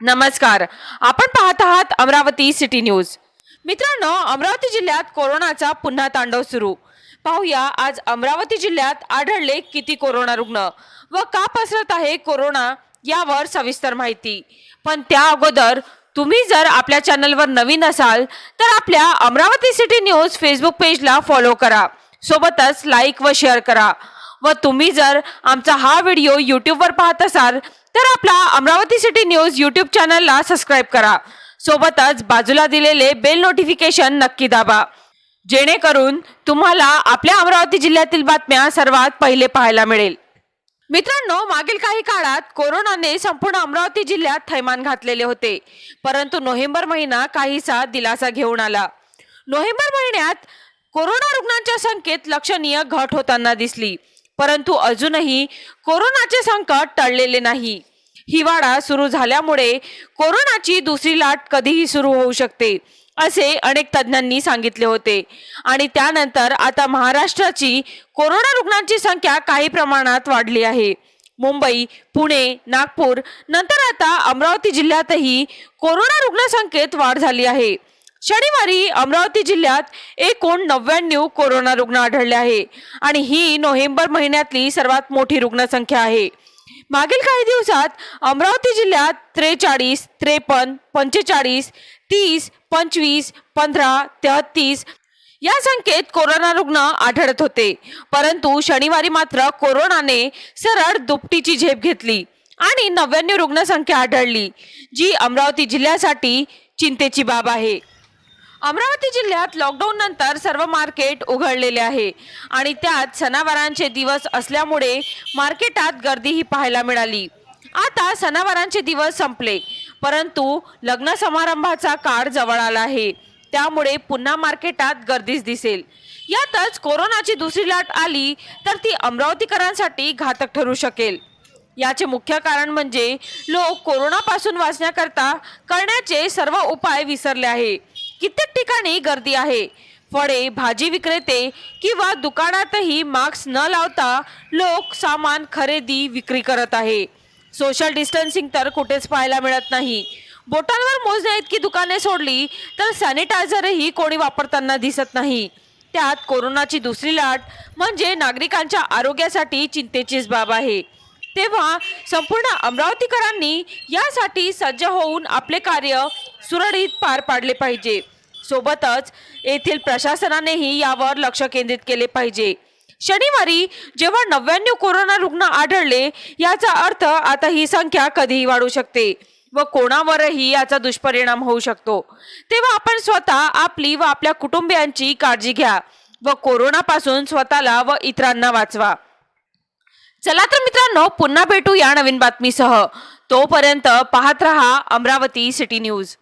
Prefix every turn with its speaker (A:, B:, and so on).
A: नमस्कार. आपण पाहत आहात अमरावती सिटी न्यूज. मित्रांनो अमरावती जिल्ह्यात कोरोनाचा पुन्हा तांडव सुरू. पाहूया आज अमरावती जिल्ह्यात आढळले किती कोरोना रुग्ण व का पसरत आहे कोरोना यावर सविस्तर माहिती. पण त्या अगोदर तुम्ही जर आपल्या चॅनलवर नवीन असाल तर आपल्या अमरावती सिटी न्यूज फेसबुक पेजला फॉलो करा. सोबतच लाईक व शेअर करा. व तुम्ही जर आमचा हा व्हिडिओ यूट्यूबवर पाहत असाल तर आपला अमरावती सिटी न्यूज यूट्यूब चॅनलला सबस्क्राईब करा. सोबतच बाजूला दिलेले बेल नोटिफिकेशन नक्की दाबा. जेणेकरून तुम्हाला आपल्या अमरावती जिल्ह्यातील बातम्या सर्वात पहिले पाहायला मिळेल. मित्रांनो मागील काही काळात कोरोनाने संपूर्ण अमरावती जिल्ह्यात थैमान घातलेले होते. परंतु नोव्हेंबर महिना काहीसा दिलासा घेऊन आला. नोव्हेंबर महिन्यात कोरोना रुग्णांच्या संख्येत लक्षणीय घट होताना दिसली. परंतु अजूनही कोरोनाचे संकट टळलेले नाही. हिवाळा सुरू झाल्यामुळे कोरोनाची दुसरी लाट कधीही सुरू होऊ शकते असे अनेक तज्ज्ञांनी सांगितले होते. आणि त्यानंतर आता महाराष्ट्राची कोरोना रुग्णांची संख्या काही प्रमाणात वाढली आहे. मुंबई पुणे नागपूर नंतर आता अमरावती जिल्ह्यातही कोरोना रुग्णसंख्येत वाढ झाली आहे. शनिवारी अमरावती जिल्ह्यात एकूण नव्याण्णव कोरोना रुग्ण आढळले आहे. आणि ही नोव्हेंबर महिन्यातली सर्वात मोठी रुग्णसंख्या आहे. मागील काही दिवसात अमरावती जिल्ह्यात त्रेचाळीस त्रेपन्न पंचेचाळीस तीस पंचवीस पंधरा तेहतीस या संख्येत कोरोना रुग्ण आढळत होते. परंतु शनिवारी मात्र कोरोनाने सरळ दुपटीची झेप घेतली आणि नव्याण्णव रुग्णसंख्या आढळली जी अमरावती जिल्ह्यासाठी चिंतेची बाब आहे. अमरावती जिल्ह्यात लॉकडाऊन नंतर सर्व मार्केट उघडलेले आहे. आणि त्यात सणावारांचे दिवस असल्यामुळे मार्केटात गर्दीही पाहायला मिळाली. आता सणावारांचे दिवस संपले. परंतु लग्न समारंभाचा काळ जवळ आला आहे. त्यामुळे पुन्हा मार्केटात गर्दीच दिसेल. यातच कोरोनाची दुसरी लाट आली तर ती अमरावतीकरांसाठी घातक ठरू शकेल. याचे मुख्य कारण म्हणजे लोक कोरोनापासून वाचण्याकरता करण्याचे सर्व उपाय विसरले आहे. कित्येक ठिकाणी गर्दी आहे. फळे भाजी विक्रेते किंवा दुकानातही मास्क न लावता लोक सामान खरेदी विक्री करत आहे. सोशल डिस्टन्सिंग तर कुठेच पाहायला मिळत नाही. बोटांवर मोजण्या इतकी दुकाने सोडली तर सॅनिटायझरही कोणी वापरताना दिसत नाही. त्यात कोरोनाची दुसरी लाट म्हणजे नागरिकांच्या आरोग्यासाठी चिंतेचीच बाब आहे. तेव्हा संपूर्ण अमरावतीकरांनी यासाठी सज्ज होऊन आपले कार्य सुरळीत पार पाडले पाहिजे. सोबतच येथील प्रशासनानेही यावर लक्ष केंद्रित केले पाहिजे. शनिवारी जेव्हा नव्याण्णव कोरोना रुग्ण आढळले याचा अर्थ आता ही संख्या कधीही वाढू शकते व कोणावरही याचा दुष्परिणाम होऊ शकतो. तेव्हा आपण स्वतः आपली व आपल्या कुटुंबियांची काळजी घ्या व कोरोनापासून स्वतःला व इतरांना वाचवा. चला तर मित्रांनो पुन्हा भेटू या नवीन बातमीसह. तोपर्यंत पाहत रहा अमरावती सिटी न्यूज.